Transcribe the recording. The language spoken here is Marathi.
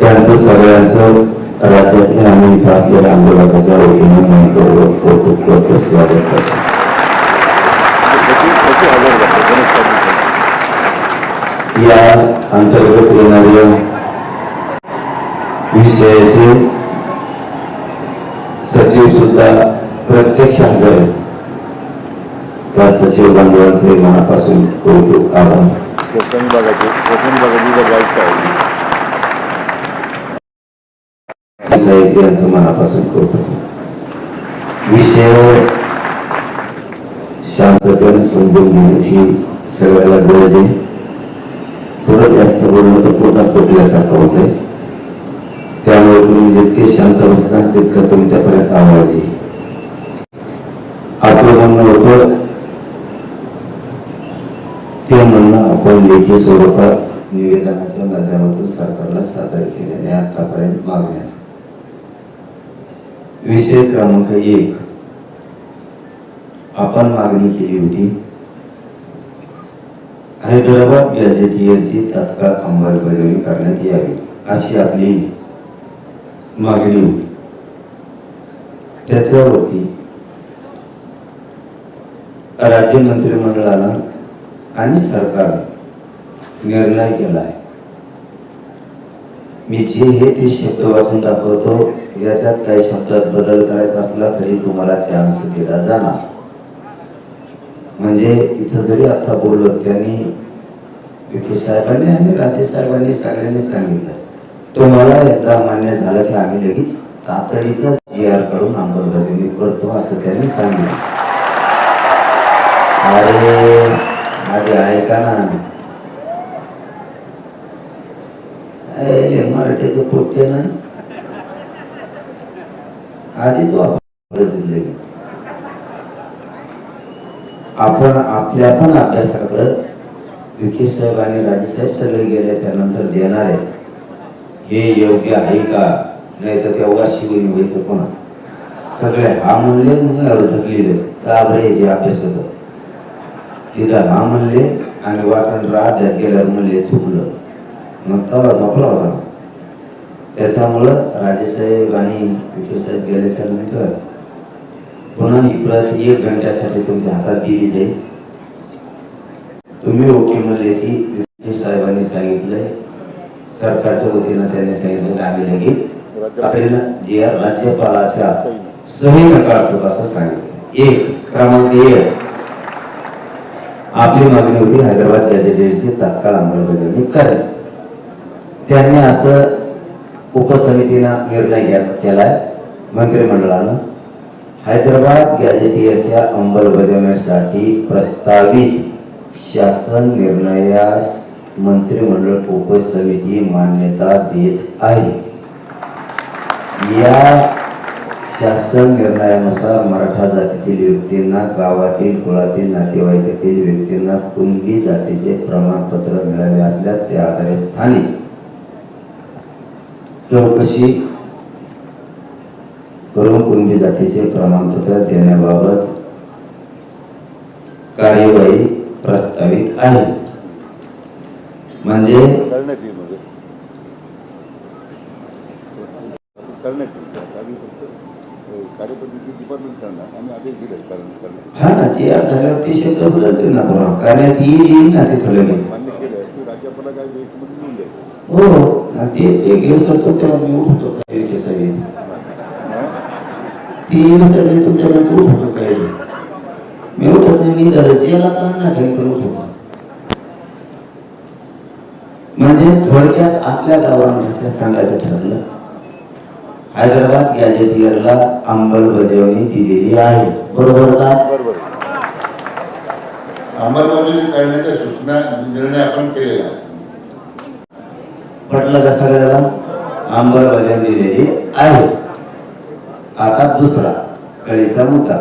त्यांचं सगळ्यांचं राज्यातल्या आम्ही इथं असलेल्या आंदोलकाच्या वतीनं मी गौरव कौतुक करतो स्वागत करतो या अंतर्गत येणाऱ्या विषयाचे सचिव सुद्धा प्रत्यक्ष हजर त्या सचिव बांधवांचे मनापासून कौतुक आभार साहेब यांचं मनापासून कौतुक विषय शांततेने समजून घेण्याची सगळ्याला गरज आहे थोडं जास्त बोललं तर पोटात तुटल्यासारखं होतंय त्यामुळे तुम्ही जितके शांत बसता तितकं तुमच्यापर्यंत आवाज येईल आपलं म्हणणं होतं ते म्हणणं आपण लेखी स्वरूपात निवेदनाच्या माध्यमातून सरकारला सादर केलेले आतापर्यंत मागण्यासाठी विषय क्रमांक एक. आपण मागणी केली होती. हैदराबाद गॅझेटियरची तात्काळ अंमलबजावणी करण्यात यावी अशी आपली मागणी होती. त्याच्यावरती राज्य मंत्रिमंडळाला आणि सरकार निर्णय केला आहे मी जे हे ते शब्द वाचून दाखवतो याच्यात काही शब्दात बदल करायचा असला तरी तुम्हाला चान्स दिला जाणार. म्हणजे इथं जरी आता बोललो त्यांनी विखे साहेबांनी आणि राजे साहेबांनी सगळ्यांनी सांगितलं. तुम्हाला एकदा मान्य झालं की आम्ही लगेच तातडीचा जी आरकडून अंमलबजावणी करतो असं त्यांनी सांगितलं. अरे आधी ऐका ना? मराठीचं पोट्टे ना आधीच वापर आपण आपल्या पण अभ्यासाकडं विखे साहेब आणि राजेसाहेब सगळे गेले त्यानंतर देणार आहे. हे योग्य आहे का? नाही तर तेव्हा शिवून व्हायचं कोणा? सगळे हा म्हणले मग ढकलेले चाबरे हे अभ्यास तिथं हा म्हणले आणि वाटण राज्यात गेल्यावर म्हणले चुकलं. मग तेव्हा झोपला होता. त्याच्यामुळं राजेसाहेब आणि विकेसाहेब गेल्याच्यानंतर पुन्हा ही प्रत एक घंट्यासाठी तुमच्या हातात दिली जाईल. तुम्ही ओके म्हणले की विखे साहेबांनी सांगितलंय. सरकारच्या वतीनं त्यांनी सांगितलं की आम्ही लगेच आपल्याला जे राज्यपालाच्या सहीनं काढतो असं सांगितलं एक क्रमांक एक. आपली मागणी होती हैदराबाद गॅजेटेडची तात्काळ अंमलबजावणी करेल. त्यांनी असं उपसमितीनं निर्णय केला केलाय. मंत्रिमंडळानं हैदराबाद गॅजेटियरच्या अंमलबजावणीसाठी प्रस्तावित शासन निर्णयास मंत्रिमंडळ उपसमिती मान्यता देत आहे. या शासन निर्णयानुसार मराठा जातीतील व्यक्तींना गावातील कुळातील नातेवाईकातील व्यक्तींना कुणबी जातीचे प्रमाणपत्र मिळाले असल्यास त्या आधारे स्थानिक चौकशी करून कुणबी जातीचे प्रमाणपत्र देण्याबाबत कार्यवाही प्रस्तावित आहे. म्हणजे म्हणजे कारण हा ना आर झाल्यावर ते शब्द बदलते ना बरोबर करण्यात येईल येईल ना तिथं लगेच हो. ते ते घेऊन तर तुमच्या मी उठतो काय विखे साहेब ती तर मी तुमच्या नंतर उठतो काय मी उठत नाही मी झालं जेला ताण ना पण उठवतो म्हणजे थोडक्यात आपल्या गावाला भाषेत सांगायचं ठरलं. हैदराबाद गॅजेट इयरला अंमलबजावणी दिलेली आहे. बरोबर का? बरोबर. अंमलबजावणी करण्याच्या सूचना निर्णय आपण केलेला आहे. पटलं का सगळ्याला अंमलबजावणी दिलेली आहे. आता दुसरा कळीचा मुद्दा.